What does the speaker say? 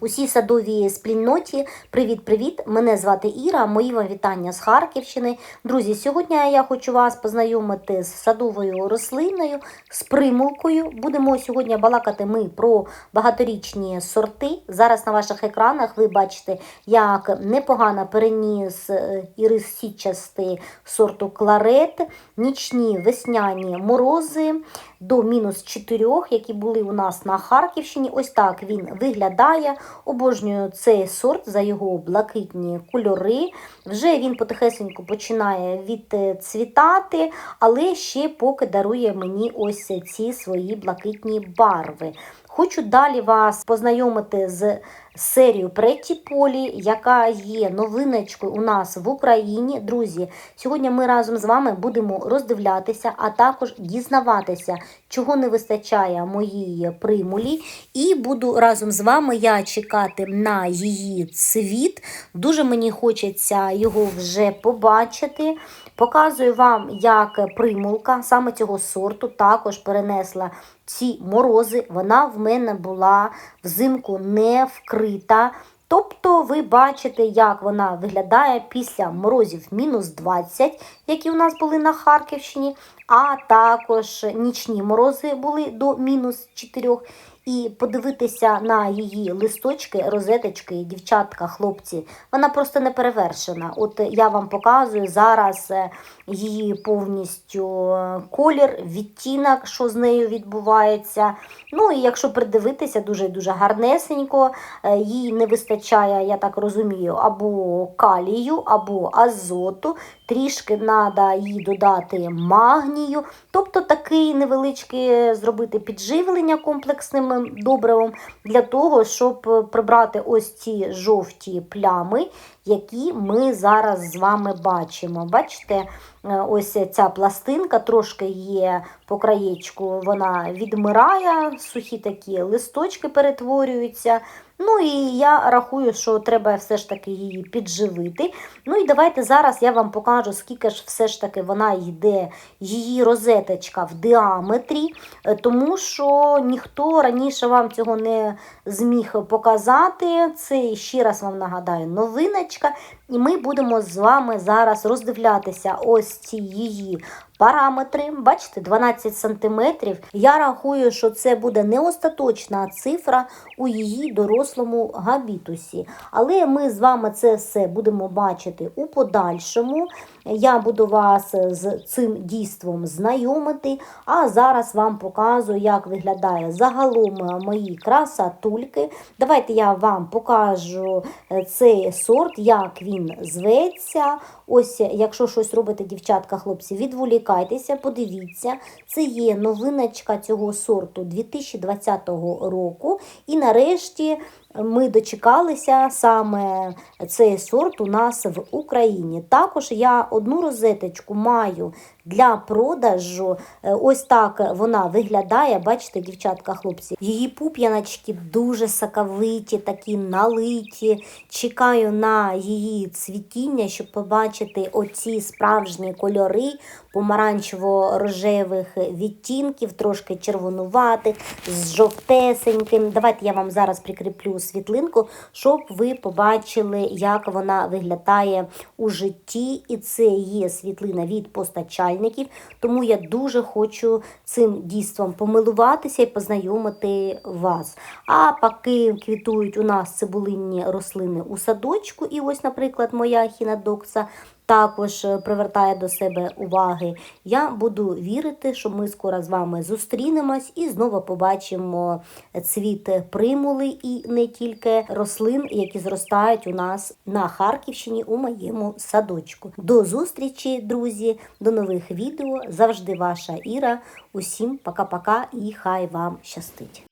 Усій садовій спільноті. Привіт-привіт! Мене звати Іра. Мої вам вітання з Харківщини. Друзі, сьогодні я хочу вас познайомити з садовою рослиною, з примулкою. Будемо сьогодні балакати ми про багаторічні сорти. Зараз на ваших екранах ви бачите, як непогано переніс е, ірис січастий сорту кларет, нічні весняні морози до мінус 4, які були у нас на Харківщині. Ось так він виглядає. Обожнюю цей сорт за його блакитні кольори. Вже він потихесеньку починає відцвітати, але ще поки дарує мені ось ці свої блакитні барви. Хочу далі вас познайомити з серією Претті Полі, яка є новиночкою у нас в Україні. Друзі, сьогодні ми разом з вами будемо роздивлятися, а також дізнаватися, чого не вистачає моїй примулі. І буду разом з вами я чекати на її цвіт. Дуже мені хочеться його вже побачити. Показую вам, як примулка саме цього сорту також перенесла ці морози. Вона в мене була взимку не вкрита. Тобто ви бачите, як вона виглядає після морозів мінус 20, які у нас були на Харківщині, а також нічні морози були до мінус 4. І подивитися на її листочки, розеточки, дівчатка, хлопці, вона просто не перевершена. От я вам показую зараз е, її повністю е, колір, відтінок, що з нею відбувається. Ну і якщо придивитися, дуже-дуже гарнесенько, е, їй не вистачає, я так розумію, або калію, або азоту. Трішки треба їй додати магнію, тобто такий невеличкий зробити підживлення комплексним добривом для того, щоб прибрати ось ці жовті плями, які ми зараз з вами бачимо. Бачите, ось ця пластинка трошки є по краєчку, вона відмирає, сухі такі листочки перетворюються. Ну і я рахую, що треба все ж таки її підживити. Ну і давайте зараз я вам покажу, скільки ж все ж таки вона йде, її розеточка в діаметрі, тому що ніхто раніше вам цього не зміг показати. Це ще раз вам нагадаю новиночка. І ми будемо з вами зараз роздивлятися ось ці її параметри. Бачите, 12 см. Я рахую, що це буде не остаточна цифра у її дорослому габітусі. Але ми з вами це все будемо бачити у подальшому. Я буду вас з цим дійством знайомити, а зараз вам показую, як виглядає загалом мої красатульки. Давайте я вам покажу цей сорт, як він зветься. Ось, якщо щось робите, дівчатка, хлопці, відволікайтеся, подивіться, це є новиночка цього сорту 2020 року. І нарешті ми дочекалися саме цей сорт у нас в Україні. Також я одну розеточку маю для продажу. Ось так вона виглядає. Бачите, дівчатка, хлопці, її пуп'яночки дуже соковиті, такі налиті. Чекаю на її цвітіння, щоб побачити оці справжні кольори помаранчево-рожевих відтінків, трошки червонуватих, з жовтесеньким. Давайте я вам зараз прикріплю світлинку, щоб ви побачили, як вона виглядає у житті. І це є світлина від постачальників. Тому я дуже хочу цим дійством помилуватися і познайомити вас. А поки квітують у нас цибулинні рослини у садочку, і ось, наприклад, моя хінадокса також привертає до себе уваги. Я буду вірити, що ми скоро з вами зустрінемось і знову побачимо цвіт примули і не тільки рослин, які зростають у нас на Харківщині у моєму садочку. До зустрічі, друзі, до нових відео. Завжди ваша Іра. Усім пока-пока і хай вам щастить.